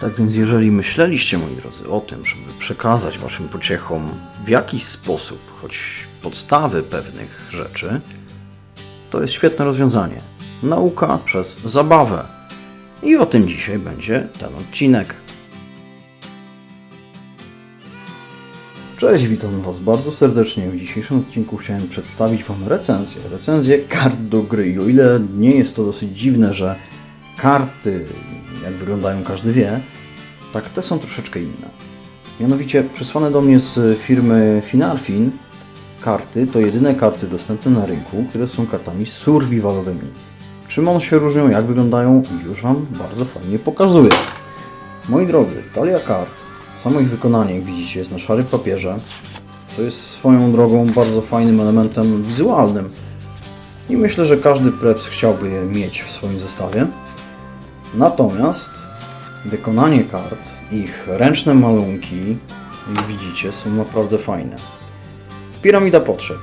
Tak więc jeżeli myśleliście, moi drodzy, o tym, żeby przekazać waszym pociechom w jakiś sposób, choć podstawy pewnych rzeczy, to jest świetne rozwiązanie. Nauka przez zabawę. I o tym dzisiaj będzie ten odcinek. Cześć, witam Was bardzo serdecznie. W dzisiejszym odcinku chciałem przedstawić Wam recenzję. Recenzję kart do gry. I o ile nie jest to dosyć dziwne, że karty, jak wyglądają, każdy wie, tak te są troszeczkę inne. Mianowicie przysłane do mnie z firmy Finarfin karty to jedyne karty dostępne na rynku, które są kartami survivalowymi. Czym one się różnią, jak wyglądają, już Wam bardzo fajnie pokazuję. Moi drodzy, talia kart, samo ich wykonanie, jak widzicie, jest na szarym papierze, co jest swoją drogą bardzo fajnym elementem wizualnym. I myślę, że każdy preps chciałby je mieć w swoim zestawie. Natomiast wykonanie kart, ich ręczne malunki, jak widzicie, są naprawdę fajne. Piramida potrzeb.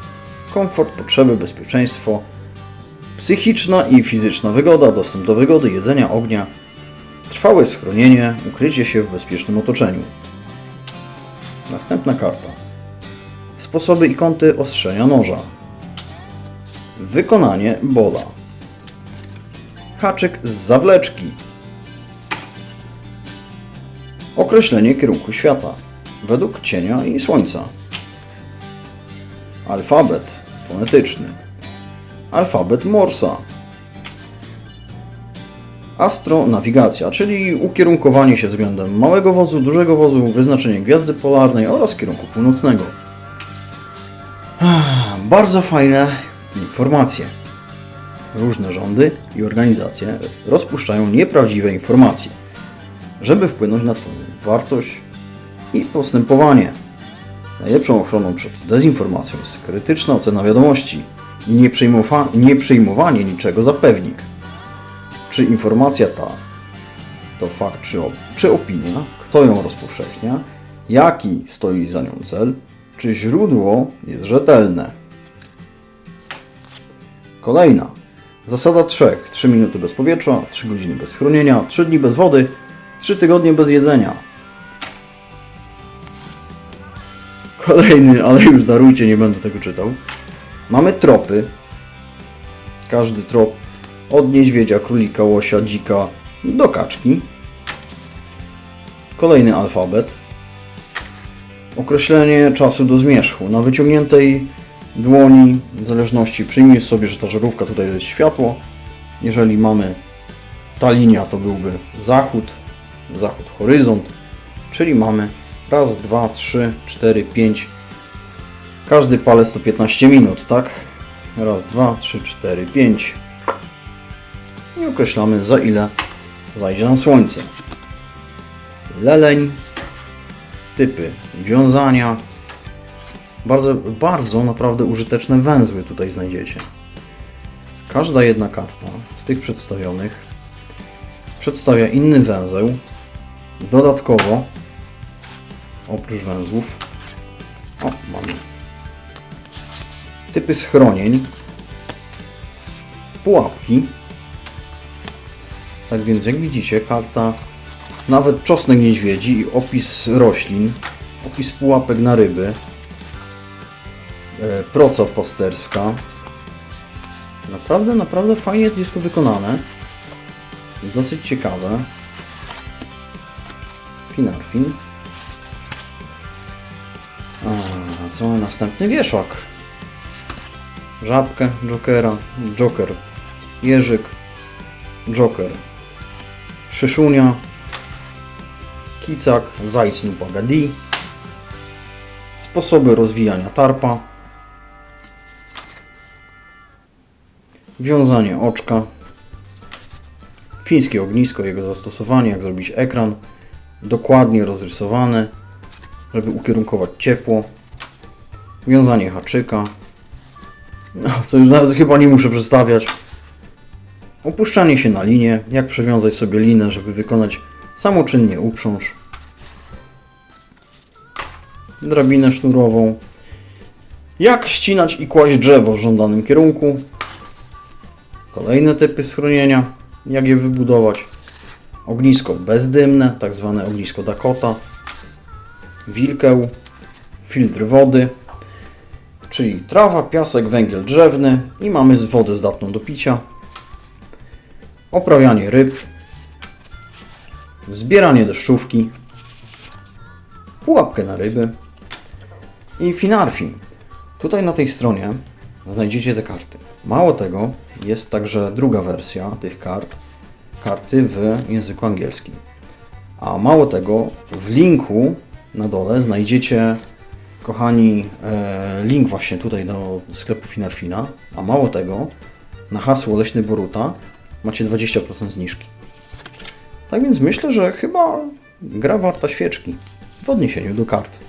Komfort, potrzeby, bezpieczeństwo, psychiczna i fizyczna wygoda, dostęp do wygody, jedzenia, ognia, trwałe schronienie, ukrycie się w bezpiecznym otoczeniu. Następna karta. Sposoby i kąty ostrzenia noża. Wykonanie bola. Haczyk z zawleczki. Określenie kierunku świata. Według cienia i słońca. Alfabet fonetyczny. Alfabet Morsa. Astronawigacja, czyli ukierunkowanie się względem małego wozu, dużego wozu, wyznaczenie gwiazdy polarnej oraz kierunku północnego. Ah, Bardzo fajne informacje. Różne rządy i organizacje rozpuszczają nieprawdziwe informacje, żeby wpłynąć na Twoją wartość i postępowanie. Najlepszą ochroną przed dezinformacją jest krytyczna ocena wiadomości i nieprzyjmowa- nieprzyjmowanie niczego za pewnik. Czy informacja ta to fakt czy, op- czy opinia, kto ją rozpowszechnia, jaki stoi za nią cel, czy źródło jest rzetelne. Kolejna. Zasada trzech. 3 minuty bez powietrza, 3 godziny bez schronienia, 3 dni bez wody, 3 tygodnie bez jedzenia. Kolejny, ale już darujcie, nie będę tego czytał. Mamy tropy. Każdy trop od niedźwiedzia, królika, łosia, dzika do kaczki. Kolejny alfabet. Określenie czasu do zmierzchu. Na wyciągniętej dłoni, w zależności, przyjmij sobie, że ta żarówka tutaj jest światło. Jeżeli mamy ta linia, to byłby zachód, zachód, horyzont, czyli mamy raz, dwa, trzy, cztery, pięć. Każdy palec to 15 minut, tak? Raz, dwa, trzy, cztery, pięć. I określamy za ile zajdzie nam słońce. Leleń, typy wiązania. Bardzo, bardzo naprawdę użyteczne węzły tutaj znajdziecie. Każda jedna karta z tych przedstawionych przedstawia inny węzeł. Dodatkowo, oprócz węzłów, o, mamy typy schronień, pułapki. Tak więc jak widzicie, karta nawet czosnek niedźwiedzi i opis roślin, opis pułapek na ryby, e, proca pasterska. Naprawdę, naprawdę fajnie jest to wykonane. Dosyć ciekawe. Finarfin. Co następny? Wieszak. Żabkę Jokera, Joker, Jerzyk, Joker, Szyszunia, Kicak, Zajc Nupagadi, sposoby rozwijania tarpa, wiązanie oczka, fińskie ognisko, jego zastosowanie, jak zrobić ekran, dokładnie rozrysowane, żeby ukierunkować ciepło, wiązanie haczyka, no, to już nawet chyba nie muszę przedstawiać. Opuszczanie się na linię, jak przewiązać sobie linę, żeby wykonać samoczynnie uprząż. Drabinę sznurową. Jak ścinać i kłaść drzewo w żądanym kierunku. Kolejne typy schronienia, jak je wybudować. ognisko bezdymne, tak zwane ognisko Dakota, wilkeł, filtr wody, czyli trawa, piasek, węgiel drzewny i mamy wodę zdatną do picia, oprawianie ryb, zbieranie deszczówki, pułapkę na ryby i finarfin. Tutaj na tej stronie znajdziecie te karty. Mało tego, jest także druga wersja tych kart, karty w języku angielskim. A mało tego, w linku na dole znajdziecie, kochani, e, link właśnie tutaj do sklepu Finarfina. A mało tego, na hasło Leśny Boruta macie 20% zniżki. Tak więc myślę, że chyba gra warta świeczki w odniesieniu do kart.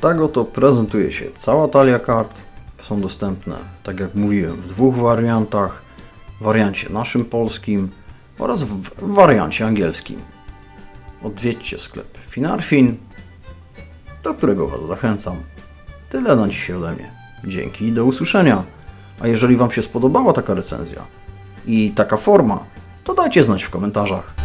Tak oto prezentuje się cała talia kart. Są dostępne, tak jak mówiłem, w dwóch wariantach. W wariancie naszym polskim oraz w wariancie angielskim. Odwiedźcie sklep Finarfin, do którego Was zachęcam. Tyle na dzisiaj ode mnie. Dzięki i do usłyszenia. A jeżeli Wam się spodobała taka recenzja i taka forma, to dajcie znać w komentarzach.